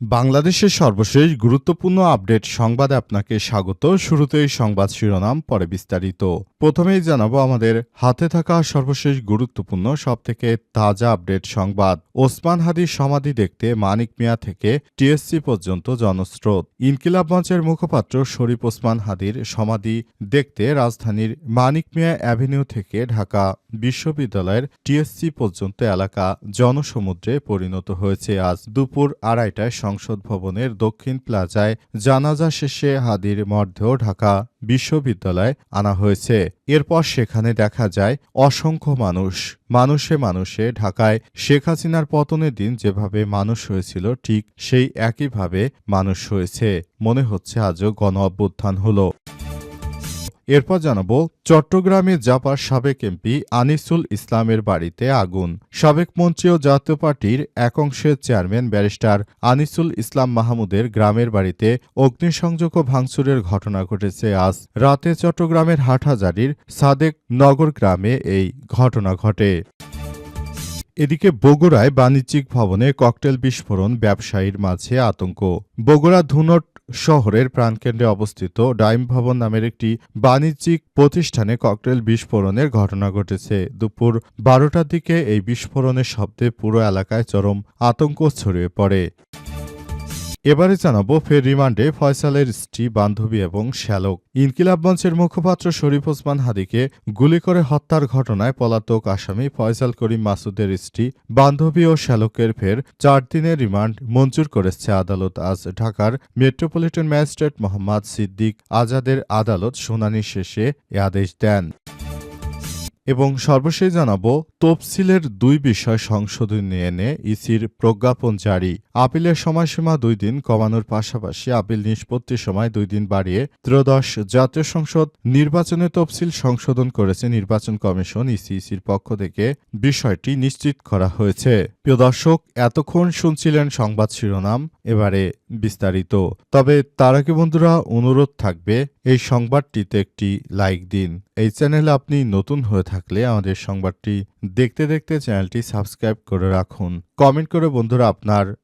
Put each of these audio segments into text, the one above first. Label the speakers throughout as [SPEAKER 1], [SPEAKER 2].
[SPEAKER 1] বাংলাদেশের সর্বশেষ গুরুত্বপূর্ণ আপডেট সংবাদে আপনাকে স্বাগত। শুরুতেই সংবাদ শিরোনাম, পরে বিস্তারিত। প্রথমেই জানাব আমাদের হাতে থাকা সর্বশেষ গুরুত্বপূর্ণ, সবথেকে তাজা আপডেট সংবাদ। ওসমান হাদির সমাধি দেখতে মানিক মিয়া থেকে টিএসসি পর্যন্ত জনস্রোত। ইনকিলাব মঞ্চের মুখপাত্র শরীফ ওসমান হাদির সমাধি দেখতে রাজধানীর মানিক মিয়া অ্যাভিনিউ থেকে ঢাকা বিশ্ববিদ্যালয়ের টিএসসি পর্যন্ত এলাকা জনসমুদ্রে পরিণত হয়েছে। আজ দুপুর আড়াইটায় সংসদ ভবনের দক্ষিণ প্লাজায় জানাজা শেষে হাদির মধ্যেও ঢাকা বিশ্ববিদ্যালয়ে আনা হয়েছে। এরপর সেখানে দেখা যায় অসংখ্য মানুষ। মানুষে মানুষে ঢাকায় শেখ হাসিনার পতনের দিন যেভাবে মানুষ হয়েছিল, ঠিক সেই একইভাবে মানুষ হয়েছে। মনে হচ্ছে আজও গণ অভ্যুত্থান হলো। এরপর জানাব চট্টগ্রামে জাপার সাবেক এমপি আনিসুল ইসলামের বাড়িতে আগুন। সাবেক মন্ত্রী ও জাতীয় পার্টির এক অংশের চেয়ারম্যান ব্যারিস্টার আনিসুল ইসলাম মাহমুদের গ্রামের বাড়িতে অগ্নিসংযোগ ও ভাঙচুরের ঘটনা ঘটেছে আজ। রাতে চট্টগ্রামের হাটহাজারির সাদেক নগর গ্রামে এই ঘটনা ঘটে। এদিকে বগুড়ায় বাণিজ্যিক ভবনে ককটেল বিস্ফোরণ, ব্যবসায়ীর মাঝে আতঙ্ক। বগুড়া ধুনট শহরের প্রাণকেন্দ্রে অবস্থিত ডাইম ভবন নামের একটি বাণিজ্যিক প্রতিষ্ঠানে ককটেল বিস্ফোরণের ঘটনা ঘটেছে। দুপুর বারোটার দিকে এই বিস্ফোরণের শব্দে পুরো এলাকায় চরম আতঙ্ক ছড়িয়ে পড়ে। এবারে জানাব ফের রিমান্ডে ফয়সালের স্ত্রী, বান্ধবী এবং শ্যালক। ইনকিলাব মঞ্চের মুখপাত্র শরীফ ওসমান হাদিকে গুলি করে হত্যার ঘটনায় পলাতক আসামি ফয়সাল করিম মাসুদের স্ত্রী, বান্ধবী ও শ্যালকের ফের চার দিনের রিমান্ড মঞ্জুর করেছে আদালত। আজ ঢাকার মেট্রোপলিটন ম্যাজিস্ট্রেট মোহাম্মদ সিদ্দিক আজাদের আদালত শুনানি শেষে এ আদেশ দেন। এবং সর্বশেষ জানাব, তফসিলের দুই বিষয় সংশোধনী এনে ইসির প্রজ্ঞাপন জারি। আপিলের সময়সীমা দুই দিন কমানোর পাশাপাশি আপিল নিষ্পত্তির সময় দুই দিন বাড়িয়ে ত্রয়োদশ জাতীয় সংসদ নির্বাচনে তফসিল সংশোধন করেছে নির্বাচন কমিশন ইসিইসির পক্ষ থেকে। বিষয়টি নিশ্চিত করা হয়েছে। প্রিয় দর্শক, এতক্ষণ শুনছিলেন সংবাদ শিরোনাম, এবারে বিস্তারিত। তবে তার বন্ধুরা, অনুরোধ থাকবে, এই সংবাদটিতে একটি লাইক দিন। এই চ্যানেলে আপনি নতুন হয়ে থাকলে আমাদের সংবাদটি দেখতে দেখতে চ্যানেলটি সাবস্ক্রাইব করে রাখুন। কমেন্ট করে বন্ধুরা আপনার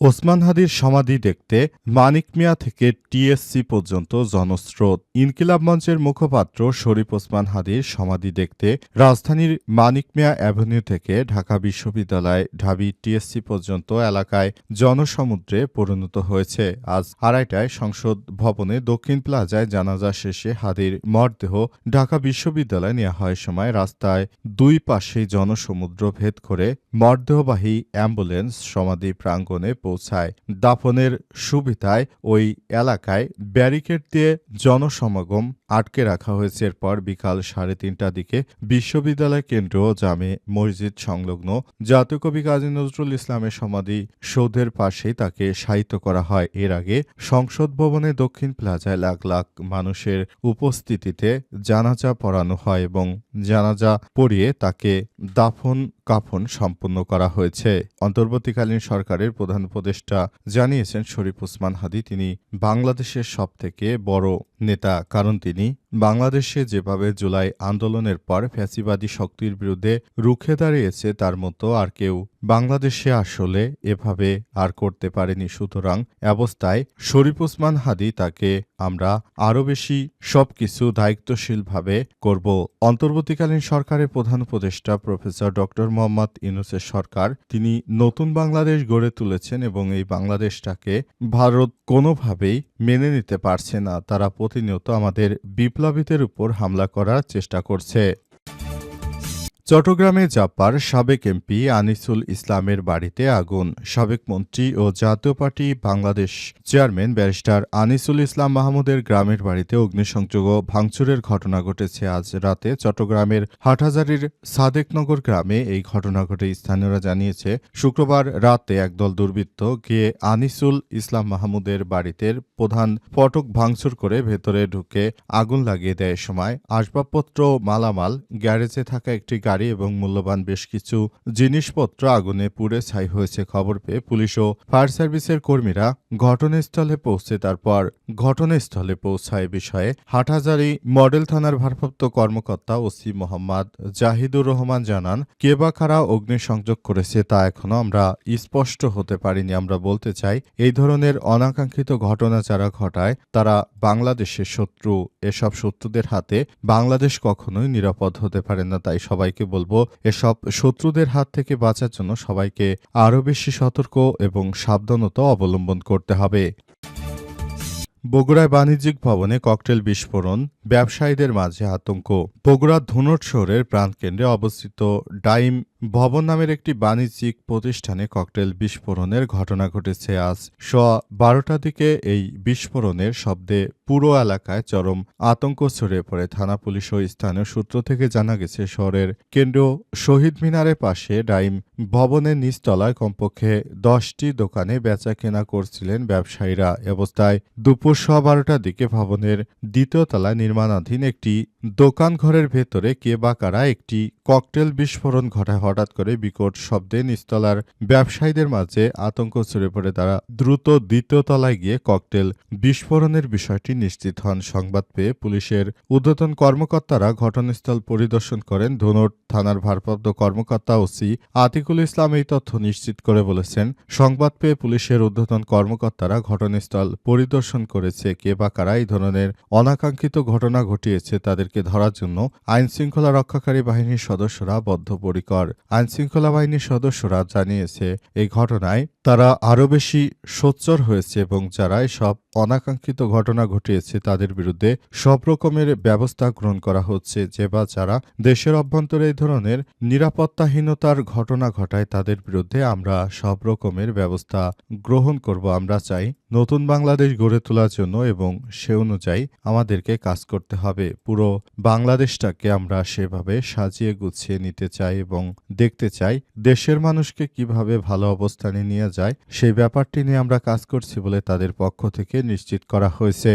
[SPEAKER 1] ওসমান হাদির সমাধি দেখতে মানিক মিয়া থেকে টিএসসি পর্যন্ত জনস্রোত। ইনকিলাব মঞ্চের মুখপাত্র শরীফ ওসমান হাদির সমাধি দেখতে রাজধানীর মানিক মিয়া অ্যাভিনিউ থেকে ঢাকা বিশ্ববিদ্যালয় ঢাবি টিএসসি পর্যন্ত এলাকায় জনসমুদ্রে পরিণত হয়েছে। আজ আড়াইটায় সংসদ ভবনে দক্ষিণ প্লাজায় জানাজা শেষে হাদির মরদেহ ঢাকা বিশ্ববিদ্যালয়ে নেওয়া হয়। সময় রাস্তায় দুই পাশে জনসমুদ্র ভেদ করে মরদেহবাহী অ্যাম্বুলেন্স সমাধি প্রাঙ্গণে পৌঁছায়। দাফনের সুবিধায় ওই এলাকায় ব্যারিকেড দিয়ে জনসমাগম আটকে রাখা হয়েছে। এরপর বিকাল সাড়ে তিনটার দিকে বিশ্ববিদ্যালয় কেন্দ্র জামে মসজিদ সংলগ্ন জাতীয় কবি কাজী নজরুল ইসলামের সমাধি সৌধের পাশেই তাকে শায়িত করা হয়। এর আগে সংসদ ভবনে দক্ষিণ প্লাজায় লাখ লাখ মানুষের উপস্থিতিতে জানাজা পড়ানো হয় এবং জানাজা পড়িয়ে তাকে দাফন কাফন সম্পন্ন করা হয়েছে। অন্তর্বর্তীকালীন সরকারের প্রধান উপদেষ্টা জানিয়েছেন, শরীফ ওসমান হাদি তিনি বাংলাদেশের সবথেকে বড় নেতা। কারণ তিনি বাংলাদেশে যেভাবে জুলাই আন্দোলনের পর ফ্যাসিবাদী শক্তির বিরুদ্ধে রুখে দাঁড়িয়েছে, তার মতো আর কেউ। বাংলাদেশে আসলে এভাবে আর করতে পারেনি, সুতরাং অবস্থায় শরীফ ওসমান হাদি তাকে আমরা আরও বেশি সবকিছু দায়িত্বশীলভাবে করব। অন্তর্বর্তীকালীন সরকারের প্রধান উপদেষ্টা প্রফেসর ডক্টর মোহাম্মদ ইউনুসের সরকার, তিনি নতুন বাংলাদেশ গড়ে তুলেছেন এবং এই বাংলাদেশটাকে ভারত কোনোভাবেই মেনে নিতে পারছে না। তারা প্রতিনিয়ত আমাদের বিপ্লবীদের উপর হামলা করার চেষ্টা করছে। চট্টগ্রামে জাপার সাবেক এমপি আনিসুল ইসলামের বাড়িতে আগুন। সাবেক মন্ত্রী ও Jatiya party Bangladesh chairman barrister Anisul Islam মাহমুদের গ্রামের বাড়িতে অগ্নিসংযোগ ও ভাঙচুরের ঘটনা ঘটেছে। আজ রাতে চট্টগ্রামের হাটহাজারির সাদেকনগর গ্রামে এই ঘটনা ঘটে। স্থানীয়রা জানিয়েছে, শুক্রবার রাতে একদল দুর্বৃত্ত গিয়ে আনিসুল ইসলাম মাহমুদের বাড়িতে প্রধান ফটক ভাঙচুর করে ভেতরে ঢুকে আগুন লাগিয়ে দেয়। সময় আসবাবপত্র মালামাল গ্যারেজে থাকা একটি গাড়ি এবং মূল্যবান বেশ কিছু জিনিসপত্র আগুনে পুড়ে ছাই হয়েছে খবর পেয়ে পুলিশ ও ফায়ার সার্ভিসের কর্মীরা ঘটনাস্থলে পৌঁছে তারপর ঘটনাস্থলে পৌঁছায় বিষয়ে হাটহাজারি মডেল থানার ভারপ্রাপ্ত কর্মকর্তা ওসি মোহাম্মদ জাহিদুর রহমান জানান, কে বা কারা অগ্নিসংযোগ করেছে তা এখনও আমরা স্পষ্ট হতে পারিনি। আমরা বলতে চাই, এই ধরনের অনাকাঙ্ক্ষিত ঘটনা যারা ঘটায়, তারা বাংলাদেশের শত্রু। এসব শত্রুদের হাতে বাংলাদেশ কখনোই নিরাপদ হতে পারে না, তাই সবাইকে বলব, এসব শত্রুদের হাত থেকে বাঁচার জন্য সবাইকে আরও বেশি সতর্ক এবং সাবধানতা অবলম্বন করতে হবে। বগুড়ায় বাণিজ্যিক ভবনে ককটেল বিস্ফোরণ ব্যবসায়ীদের মাঝে আতঙ্ক। বগুড়া ধুনট শহরের প্রাণকেন্দ্রে অবস্থিত ডাইম ভবন নামের একটি বাণিজ্যিক প্রতিষ্ঠানে ককটেল বিস্ফোরণের ঘটনা ঘটেছে। আজ স বারোটার দিকে এই বিস্ফোরণের শব্দে পুরো এলাকায় চরম আতঙ্ক ছড়িয়ে পড়ে। থানা পুলিশ ও স্থানীয় সূত্র থেকে জানা গেছে, শহরের কেন্দ্র শহীদ মিনারের পাশে ডাইম ভবনের নিচতলায় কমপক্ষে দশটি দোকানে বেচা কেনা করছিলেন ব্যবসায়ীরা। অবস্থায় দুপুর সোয়া বারোটার দিকে ভবনের দ্বিতীয় তলায় নির্মাণাধীন একটি দোকান ঘরের ভেতরে কে বা কারা একটি ককটেল বিস্ফোরণ ঘটায়। হঠাৎ করে বিকট শব্দে নিচতলার ব্যবসায়ীদের মাঝে আতঙ্ক ছড়িয়ে পড়ে। তারা দ্রুত দ্বিতীয় তলায় গিয়ে ককটেল বিস্ফোরণের বিষয়টি নিশ্চিত হন। সংবাদ পেয়ে পুলিশের ঊর্ধ্বতন কর্মকর্তারা ঘটনাস্থল পরিদর্শন করেন। ধনুট থানার ভারপ্রাপ্ত কর্মকর্তা ওসি আতিকুল ইসলাম এই তথ্য নিশ্চিত করে বলেছেন, সংবাদ পেয়ে পুলিশের ঊর্ধ্বতন কর্মকর্তারা ঘটনাস্থল পরিদর্শন করেছে। কে বা কারা এই ধরনের অনাকাঙ্ক্ষিত ঘটনা ঘটিয়েছে তাদেরকে ধরার জন্য আইন শৃঙ্খলা রক্ষাকারী বাহিনীর সদস্যরা বদ্ধপরিকর। আইন শৃঙ্খলা বাহিনীর সদস্যরা জানিয়েছে, এই ঘটনায় তারা আরও বেশি সোচ্চর হয়েছে এবং যারা সব অনাকাঙ্ক্ষিত ঘটনা ঘটিয়েছে তাদের বিরুদ্ধে সব রকমের ব্যবস্থা গ্রহণ করা হচ্ছে যে বা যারা দেশের অভ্যন্তরে এই ধরনের নিরাপত্তাহীনতার ঘটনা ঘটায় তাদের বিরুদ্ধে আমরা সব রকমের ব্যবস্থা গ্রহণ করব। আমরা চাই নতুন বাংলাদেশ গড়ে তোলার জন্য এবং সে অনুযায়ী আমাদেরকে কাজ করতে হবে। পুরো বাংলাদেশটাকে আমরা সেভাবে সাজিয়ে গুছিয়ে নিতে চাই এবং দেখতে চাই দেশের মানুষকে কীভাবে ভালো অবস্থানে নিয়ে যায়। সেই ব্যাপারটি নিয়ে আমরা কাজ করছি বলে তাদের পক্ষ থেকে নিশ্চিত করা হয়েছে।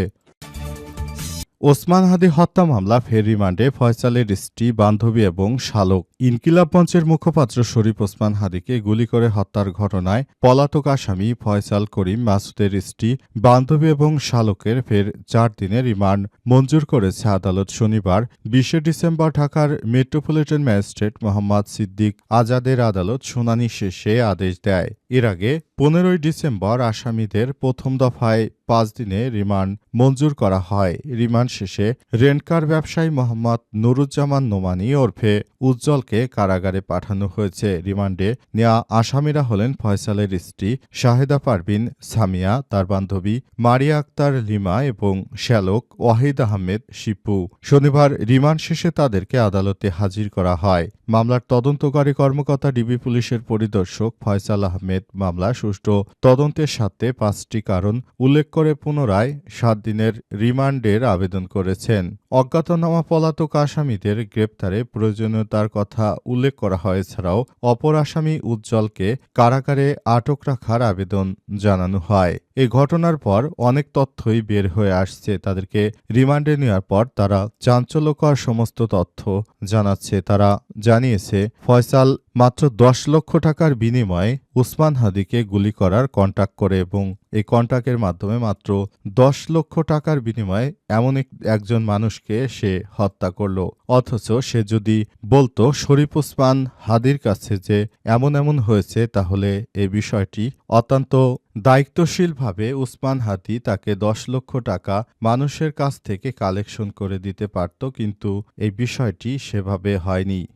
[SPEAKER 1] ওসমান হাদি হত্যা মামলা, ফের রিমান্ডে ফয়সালের স্ত্রী বান্ধবী এবং শালক। ইনকিলাব মঞ্চের মুখপাত্র শরীফ ওসমান হাদিকে গুলি করে হত্যার ঘটনায় পলাতক আসামি ফয়সাল করিম, মাসুদের স্ত্রী বান্ধবী এবং শালকের ফের চার দিনের রিমান্ড মঞ্জুর করেছে আদালত শনিবার, বিশে ডিসেম্বর ঢাকার মেট্রোপলিটন ম্যাজিস্ট্রেট মোহাম্মদ সিদ্দিক আজাদের আদালত শুনানি শেষে আদেশ দেয়। এর আগে পনেরোই ডিসেম্বর আসামিদের প্রথম দফায় পাঁচ দিনে রিমান্ড মঞ্জুর করা হয়। রিমান্ড শেষে রেন্টকার ব্যবসায়ী মোহাম্মদ নুরুজ্জামান নোমানি ওরফে উজ্জ্বলকে কারাগারে পাঠানো হয়েছে। রিমান্ডে নেওয়া আসামিরা হলেন ফয়সালের স্ত্রী শাহেদা পারভিন, সামিয়া, তার বান্ধবী মারিয়া আক্তার লিমা এবং শ্যালক ওয়াহিদ আহমেদ শিপু। শনিবার রিমান্ড শেষে তাদেরকে আদালতে হাজির করা হয়। মামলার তদন্তকারী কর্মকর্তা ডিবি পুলিশের পরিদর্শক ফয়সাল আহমেদ মামলা সুষ্ঠু তদন্তের সাথে পাঁচটি কারণ উল্লেখ করে পুনরায় সাত দিনের রিমান্ডের আবেদন করেছেন। অজ্ঞাতনামা পলাতক আসামিদের গ্রেপ্তারে প্রয়োজনীয়তার কথা উল্লেখ করা হয়, এছাড়াও অপর আসামি উজ্জ্বলকে কারাগারে আটক রাখার আবেদন জানানো হয়। এ ঘটনার পর অনেক তথ্যই বের হয়ে আসছে, তাদেরকে রিমান্ডে নেওয়ার পর তারা চাঞ্চল্যকর সমস্ত তথ্য জানাচ্ছে। তারা জানিয়েছে, ফয়সাল মাত্র দশ লক্ষ টাকার বিনিময়ে উসমান হাদিকে গুলি করার কন্ট্যাক্ট করে এবং এই কন্ট্যাক্টের মাধ্যমে মাত্র দশ লক্ষ টাকার বিনিময়ে এমন এক- একজন মানুষকে সে হত্যা করল। অথচ সে যদি বলতো, শরীফ উসমান হাদির কাছে যে এমন এমন হয়েছে, তাহলে এ বিষয়টি অত্যন্ত দায়িত্বশীলভাবে উসমান হাদি তাকে দশ লক্ষ টাকা মানুষের কাছ থেকে কালেকশন করে দিতে পারত, কিন্তু এই বিষয়টি সেভাবে হয়নি।